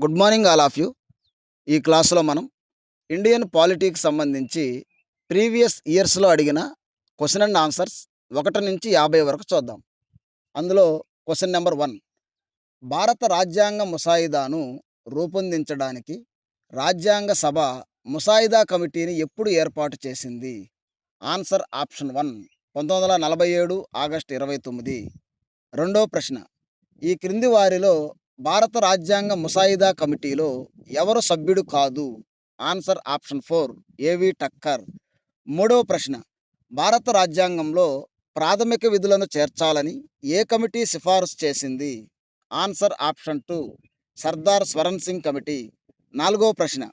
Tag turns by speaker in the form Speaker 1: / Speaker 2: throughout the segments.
Speaker 1: Good morning all of you. ఈ క్లాసులో మనం ఇండియన్ పాలిటీకి సంబంధించి ప్రీవియస్ ఇయర్స్లో అడిగిన క్వశ్చన్ అండ్ ఆన్సర్స్ ఒకటి నుంచి యాభై వరకు చూద్దాం. అందులో క్వశ్చన్ నెంబర్ వన్. భారత రాజ్యాంగ ముసాయిదాను రూపొందించడానికి రాజ్యాంగ సభ ముసాయిదా కమిటీని ఎప్పుడు ఏర్పాటు చేసింది? Answer option one. పంతొమ్మిది వందల నలభై ఏడు ఆగస్టు ఇరవై తొమ్మిది. రెండో ప్రశ్న. ఈ క్రింది వారిలో భారత రాజ్యాంగ ముసాయిదా కమిటీలో ఎవరు సభ్యుడు కాదు? ఆన్సర్ ఆప్షన్ ఫోర్ ఏవి టక్కర్. మూడవ ప్రశ్న భారత రాజ్యాంగంలో ప్రాథమిక విధులను చేర్చాలని ఏ కమిటీ సిఫారసు చేసింది? Answer option two Sardar Swaran Singh committee. నాలుగో ప్రశ్న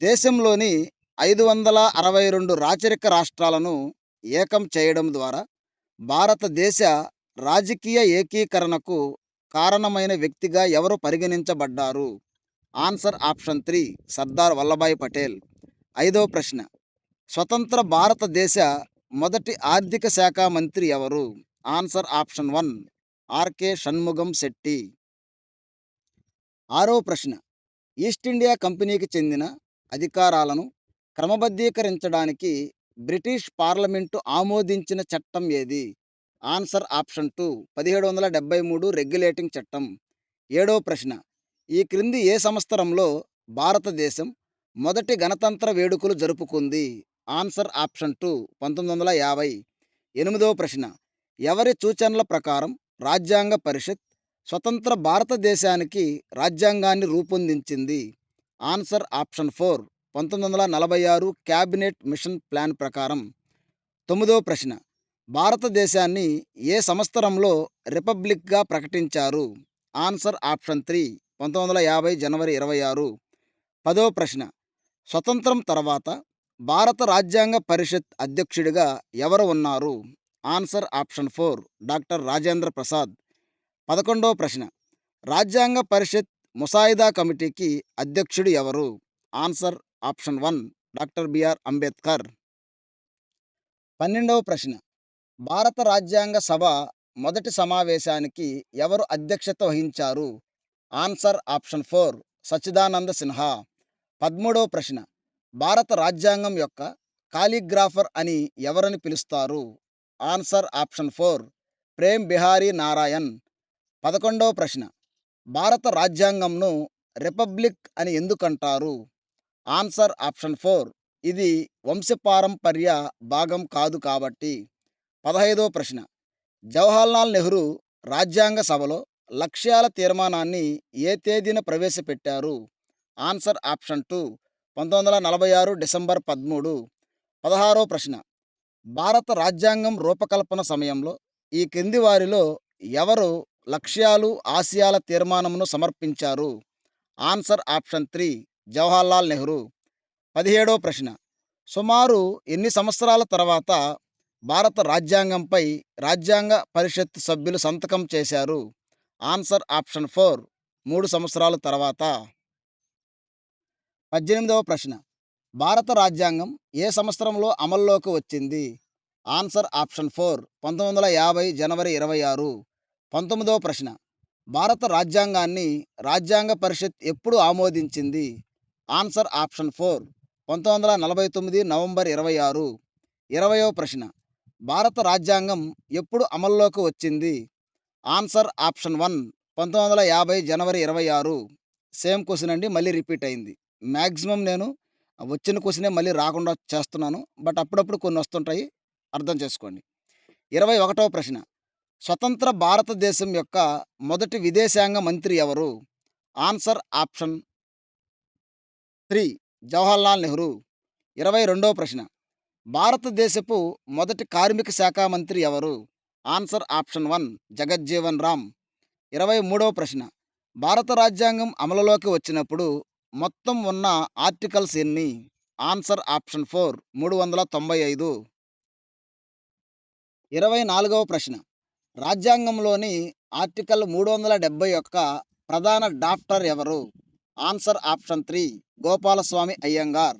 Speaker 1: దేశంలోని ఐదు వందల అరవై రెండు రాచరిక రాష్ట్రాలను ఏకం చేయడం ద్వారా భారతదేశ రాజకీయ ఏకీకరణకు కారణమైన వ్యక్తిగా ఎవరు పరిగణించబడ్డారు? Answer option three Sardar Vallabhbhai Patel. ఐదో ప్రశ్న. స్వతంత్ర భారతదేశ మొదటి ఆర్థిక శాఖ మంత్రి ఎవరు? Answer option one R K Shanmukham Chetty. ఆరో ప్రశ్న. ఈస్ట్ ఇండియా కంపెనీకి చెందిన అధికారాలను క్రమబద్ధీకరించడానికి బ్రిటిష్ పార్లమెంటు ఆమోదించిన చట్టం ఏది? ఆన్సర్ ఆప్షన్ టూ పదిహేడు వందల డెబ్బై మూడు రెగ్యులేటింగ్ చట్టం. ఏడవ ప్రశ్న ఈ క్రింది ఏ సంవత్సరంలో భారతదేశం మొదటి గణతంత్ర వేడుకలు జరుపుకుంది? ఆన్సర్ ఆప్షన్ టూ పంతొమ్మిది వందల యాభై. ఎనిమిదవ ప్రశ్న ఎవరి సూచనల ప్రకారం రాజ్యాంగ పరిషత్ స్వతంత్ర భారతదేశానికి రాజ్యాంగాన్ని రూపొందించింది? ఆన్సర్ ఆప్షన్ ఫోర్ పంతొమ్మిది వందల నలభై ఆరు క్యాబినెట్ మిషన్ ప్లాన్ ప్రకారం. తొమ్మిదవ ప్రశ్న భారతదేశాన్ని ఏ సంవత్సరంలో రిపబ్లిక్గా ప్రకటించారు? ఆన్సర్ ఆప్షన్ త్రీ పంతొమ్మిది వందల యాభై జనవరి ఇరవై ఆరు. పదవ ప్రశ్న. స్వతంత్రం తర్వాత భారత రాజ్యాంగ పరిషత్ అధ్యక్షుడిగా ఎవరు ఉన్నారు? Answer option four doctor Rajendra Prasad. పదకొండవ ప్రశ్న. రాజ్యాంగ పరిషత్ ముసాయిదా కమిటీకి అధ్యక్షుడు ఎవరు? Answer option one doctor B R Ambedkar. పన్నెండవ ప్రశ్న. భారత రాజ్యాంగ సభ మొదటి సమావేశానికి ఎవరు అధ్యక్షత వహించారు? Answer option four Sachchidananda Sinha. పదమూడవ ప్రశ్న భారత రాజ్యాంగం యొక్క కాలిగ్రాఫర్ అని ఎవరని పిలుస్తారు? Answer option four Prem Behari Narayan. పదకొండవ ప్రశ్న భారత రాజ్యాంగంను రిపబ్లిక్ అని ఎందుకంటారు? ఆన్సర్ ఆప్షన్ ఫోర్ ఇది వంశపారంపర్య భాగం కాదు కాబట్టి. పదహైదవ ప్రశ్న. జవహర్లాల్ నెహ్రూ రాజ్యాంగ సభలో లక్ష్యాల తీర్మానాన్ని ఏ తేదీన ప్రవేశపెట్టారు? ఆన్సర్ ఆప్షన్ టూ పంతొమ్మిది వందల నలభై ఆరు డిసెంబర్ పదమూడు. పదహారో ప్రశ్న. భారత రాజ్యాంగం రూపకల్పన సమయంలో ఈ క్రింది వారిలో ఎవరు లక్ష్యాలు ఆశయాల తీర్మానమును సమర్పించారు? Answer option three Jawaharlal Nehru. పదిహేడో ప్రశ్న. సుమారు ఎన్ని సంవత్సరాల తర్వాత భారత రాజ్యాంగంపై రాజ్యాంగ పరిషత్ సభ్యులు సంతకం చేశారు. ఆన్సర్ ఆప్షన్ ఫోర్ మూడు సంవత్సరాల తర్వాత. పద్దెనిమిదవ ప్రశ్న. భారత రాజ్యాంగం ఏ సంవత్సరంలో అమల్లోకి వచ్చింది? ఆన్సర్ ఆప్షన్ ఫోర్ పంతొమ్మిది వందల యాభై జనవరి ఇరవై ఆరు. పంతొమ్మిదవ ప్రశ్న. భారత రాజ్యాంగాన్ని రాజ్యాంగ పరిషత్ ఎప్పుడు ఆమోదించింది? ఆన్సర్ ఆప్షన్ ఫోర్ పంతొమ్మిది వందల నలభై తొమ్మిది నవంబర్ ఇరవై ఆరు. ఇరవయో ప్రశ్న. భారత రాజ్యాంగం ఎప్పుడు అమల్లోకి వచ్చింది? ఆన్సర్ ఆప్షన్ వన్ పంతొమ్మిది వందల యాభై జనవరి ఇరవై ఆరు. సేమ్ క్వశ్చన్ అండి మళ్ళీ రిపీట్ అయింది. మ్యాక్సిమం నేను వచ్చిన క్వశ్చనే మళ్ళీ రాకుండా చేస్తున్నాను బట్ అప్పుడప్పుడు కొన్ని వస్తుంటాయి అర్థం చేసుకోండి. ఇరవై ఒకటవ ప్రశ్న స్వతంత్ర భారతదేశం యొక్క మొదటి విదేశాంగ మంత్రి ఎవరు? Answer option three Jawaharlal Nehru. ఇరవై రెండవ ప్రశ్న భారతదేశపు మొదటి కార్మిక శాఖ మంత్రి ఎవరు? Answer option one Jagjivan Ram. ఇరవై మూడవ ప్రశ్న. భారత రాజ్యాంగం అమలులోకి వచ్చినప్పుడు మొత్తం ఉన్న ఆర్టికల్స్ ఎన్ని? ఆన్సర్ ఆప్షన్ ఫోర్ మూడు వందల తొంభై ఐదు. ఇరవై నాలుగవ ప్రశ్న. రాజ్యాంగంలోని ఆర్టికల్ మూడు వందల డెబ్బై యొక్క ప్రధాన డాక్టర్ ఎవరు? Answer option three Gopalaswami Ayyangar.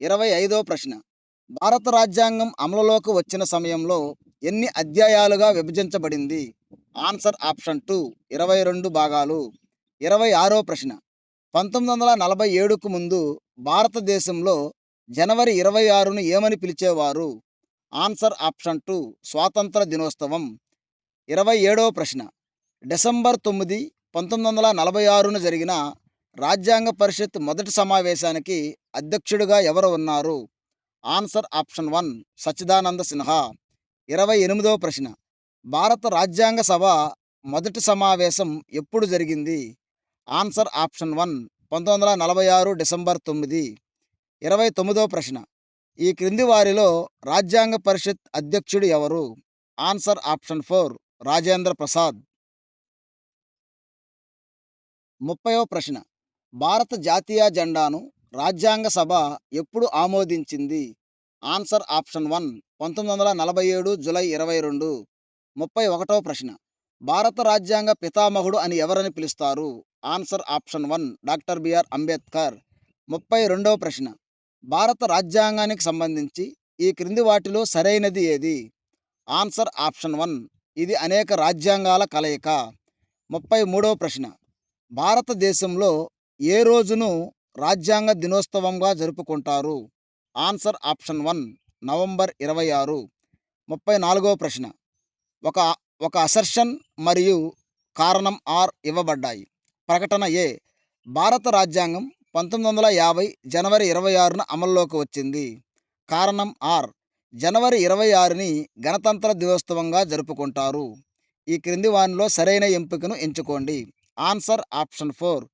Speaker 1: ఇరవై ఐదవ ప్రశ్న. భారత రాజ్యాంగం అమలులోకి వచ్చిన సమయంలో ఎన్ని అధ్యాయాలుగా విభజించబడింది? ఆన్సర్ ఆప్షన్ టూ ఇరవై రెండు భాగాలు. ఇరవై ఆరో ప్రశ్న. పంతొమ్మిది వందల నలభై ఏడుకు ముందు భారతదేశంలో జనవరి ఇరవై ఆరును ఏమని పిలిచేవారు? ఆన్సర్ ఆప్షన్ టూ స్వాతంత్ర దినోత్సవం. ఇరవై ఏడవ ప్రశ్న. డిసెంబర్ తొమ్మిది పంతొమ్మిది వందల నలభై ఆరున జరిగిన రాజ్యాంగ పరిషత్ మొదటి సమావేశానికి అధ్యక్షుడిగా ఎవరు ఉన్నారు? Answer option one Sachchidananda Sinha. ఇరవై ఎనిమిదవ ప్రశ్న. భారత రాజ్యాంగ సభ మొదటి సమావేశం ఎప్పుడు జరిగింది? ఆన్సర్ ఆప్షన్ వన్ పంతొమ్మిది వందల నలభై ఆరు డిసెంబర్ తొమ్మిది. ఇరవై తొమ్మిదవ ప్రశ్న. ఈ క్రింది వారిలో రాజ్యాంగ పరిషత్ అధ్యక్షుడు ఎవరు? Answer option four Rajendra Prasad. ముప్పైవ ప్రశ్న. భారత జాతీయ జెండాను రాజ్యాంగ సభ ఎప్పుడు ఆమోదించింది? ఆన్సర్ ఆప్షన్ వన్ పంతొమ్మిది వందల నలభై ఏడు జులై ఇరవై రెండు. ముప్పై ఒకటవ ప్రశ్న. భారత రాజ్యాంగ పితామహుడు అని ఎవరని పిలుస్తారు? Answer option one doctor B R Ambedkar. ముప్పై రెండవ ప్రశ్న. భారత రాజ్యాంగానికి సంబంధించి ఈ క్రింది వాటిలో సరైనది ఏది? ఆన్సర్ ఆప్షన్ వన్ ఇది అనేక రాజ్యాంగాల కలయిక. ముప్పై మూడవ ప్రశ్న. భారతదేశంలో ఏ రోజును రాజ్యాంగ దినోత్సవంగా జరుపుకుంటారు. ఆన్సర్ ఆప్షన్ వన్ నవంబర్ ఇరవై ఆరు. ముప్పై నాలుగవ ప్రశ్న. ఒక ఒక అసర్షన్ మరియు కారణం ఆర్ ఇవ్వబడ్డాయి. ప్రకటన ఏ భారత రాజ్యాంగం పంతొమ్మిది వందల యాభై జనవరి ఇరవై ఆరున అమల్లోకి వచ్చింది. కారణం ఆర్ జనవరి ఇరవై ఆరుని గణతంత్ర దినోత్సవంగా జరుపుకుంటారు. ఈ క్రింది వానిలో సరైన ఎంపికను ఎంచుకోండి. ఆన్సర్ ఆప్షన్ ఫోర్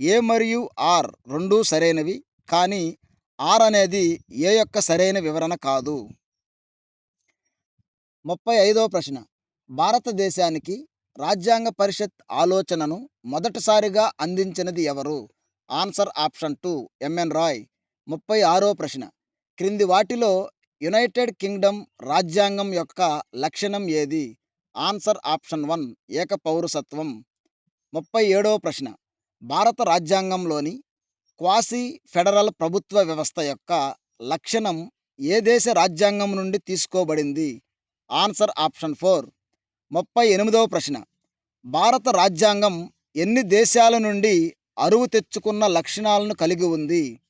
Speaker 1: ఏ మరియు ఆర్ రెండూ సరైనవి కానీ ఆర్ అనేది ఏ యొక్క సరైన వివరణ కాదు. ముప్పై ఐదవ ప్రశ్న. భారతదేశానికి రాజ్యాంగ పరిషత్ ఆలోచనను మొదటిసారిగా అందించినది ఎవరు? Answer option two M N Roy. ముప్పై ఆరో ప్రశ్న. క్రింది వాటిలో యునైటెడ్ కింగ్డమ్ రాజ్యాంగం యొక్క లక్షణం ఏది? ఆన్సర్ ఆప్షన్ వన్ ఏక పౌరసత్వం. ముప్పై ఏడవ ప్రశ్న. భారత రాజ్యాంగంలోని క్వాసీ ఫెడరల్ ప్రభుత్వ వ్యవస్థ యొక్క లక్షణం ఏ దేశ రాజ్యాంగం నుండి తీసుకోబడింది? Answer option four. ముప్పై ఎనిమిదవ ప్రశ్న. భారత రాజ్యాంగం ఎన్ని దేశాల నుండి అరువు తెచ్చుకున్న లక్షణాలను కలిగి ఉంది?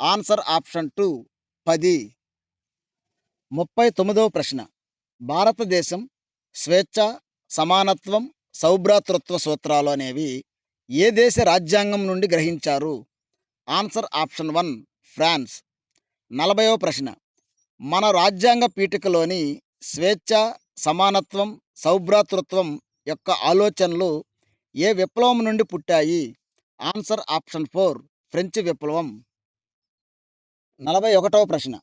Speaker 1: Answer option two. పది. ముప్పై తొమ్మిదవ ప్రశ్న. భారతదేశం స్వేచ్ఛ సమానత్వం సౌభ్రాతృత్వ సూత్రాలు అనేవి ఏ దేశ రాజ్యాంగం నుండి గ్రహించారు? Answer option one France. నలభైవ ప్రశ్న. మన రాజ్యాంగ పీఠికలోని స్వేచ్ఛ సమానత్వం సౌభ్రాతృత్వం యొక్క ఆలోచనలు ఏ విప్లవం నుండి పుట్టాయి? ఆన్సర్ ఆప్షన్ ఫోర్ ఫ్రెంచ్ విప్లవం. నలభై ఒకటవ ప్రశ్న.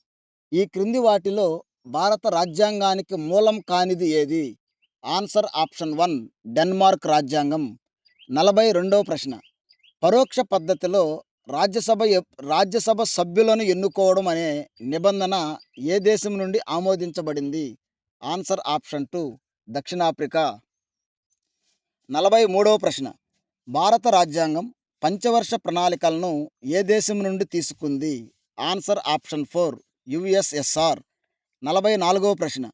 Speaker 1: ఈ క్రింది వాటిలో భారత రాజ్యాంగానికి మూలం కానిది ఏది? ఆన్సర్ ఆప్షన్ వన్ డెన్మార్క్ రాజ్యాంగం. నలభై రెండవ ప్రశ్న. పరోక్ష పద్ధతిలో రాజ్యసభ రాజ్యసభ సభ్యులను ఎన్నుకోవడం అనే నిబంధన ఏ దేశం నుండి ఆమోదించబడింది? ఆన్సర్ ఆప్షన్ టూ దక్షిణాఫ్రికా. నలభై మూడవ ప్రశ్న. భారత రాజ్యాంగం పంచవర్ష ప్రణాళికలను ఏ దేశం నుండి తీసుకుంది? ఆన్సర్ ఆప్షన్ ఫోర్ యుఎస్ఎస్ఆర్ నలభై నాలుగవ ప్రశ్న.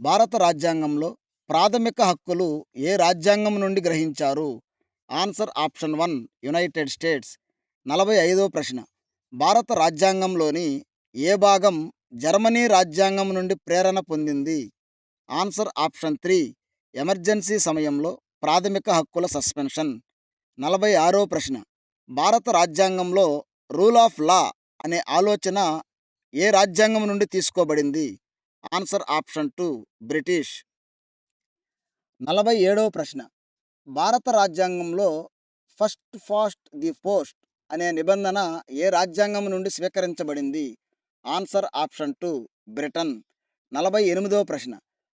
Speaker 1: భారత రాజ్యాంగంలో ప్రాథమిక హక్కులు ఏ రాజ్యాంగం నుండి గ్రహించారు? Answer option one United States. నలభై ఐదో ప్రశ్న. భారత రాజ్యాంగంలోని ఏ భాగం జర్మనీ రాజ్యాంగం నుండి ప్రేరణ పొందింది? ఆన్సర్ ఆప్షన్ త్రీ ఎమర్జెన్సీ సమయంలో ప్రాథమిక హక్కుల సస్పెన్షన్. నలభై ఆరో ప్రశ్న. భారత రాజ్యాంగంలో రూల్ ఆఫ్ లా అనే ఆలోచన ఏ రాజ్యాంగం నుండి తీసుకోబడింది? Answer option two British. నలభై ఏడవ ప్రశ్న. భారత రాజ్యాంగంలో ఫస్ట్ ఫాస్ట్ ది పోస్ట్ అనే నిబంధన ఏ రాజ్యాంగం నుండి స్వీకరించబడింది? Answer option two Britain. నలభై ఎనిమిదవ ప్రశ్న.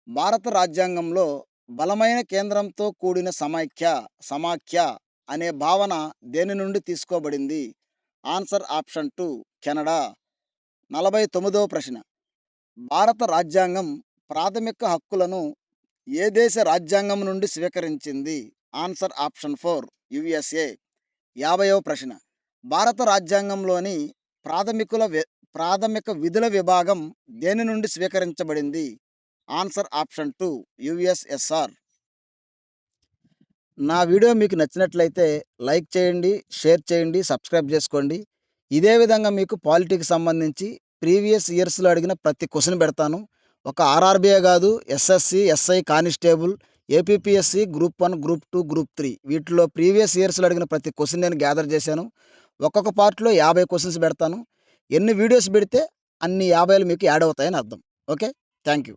Speaker 1: భారత రాజ్యాంగంలో బలమైన కేంద్రంతో కూడిన సమైక్య సమాఖ్య అనే భావన దేని నుండి తీసుకోబడింది? Answer option two Canada. నలభై తొమ్మిదవ ప్రశ్న. భారత రాజ్యాంగం ప్రాథమిక హక్కులను ఏ దేశ రాజ్యాంగం నుండి స్వీకరించింది? Answer option four USA. యాభైవ ప్రశ్న. భారత రాజ్యాంగంలోని ప్రాథమికుల ప్రాథమిక విధుల విభాగం దేని నుండి స్వీకరించబడింది? ఆన్సర్ ఆప్షన్ టూ యుఎస్ఎస్ఆర్ నా వీడియో మీకు నచ్చినట్లయితే లైక్ చేయండి షేర్ చేయండి సబ్స్క్రైబ్ చేసుకోండి. ఇదే విధంగా మీకు పాలిటిక్స్ సంబంధించి ప్రీవియస్ ఇయర్స్లో అడిగిన ప్రతి క్వశ్చన్ పెడతాను. ఒక ఆర్ఆర్బీఏ కాదు SSC SI constable APPSC group one group two group three వీటిలో ప్రీవియస్ ఇయర్స్లో అడిగిన ప్రతి క్వశ్చన్ నేను గ్యాదర్ చేశాను. ఒక్కొక్క పార్ట్లో యాభై క్వశ్చన్స్ పెడతాను. ఎన్ని వీడియోస్ పెడితే అన్ని యాభైలు మీకు యాడ్ అవుతాయని అర్థం. Okay thank you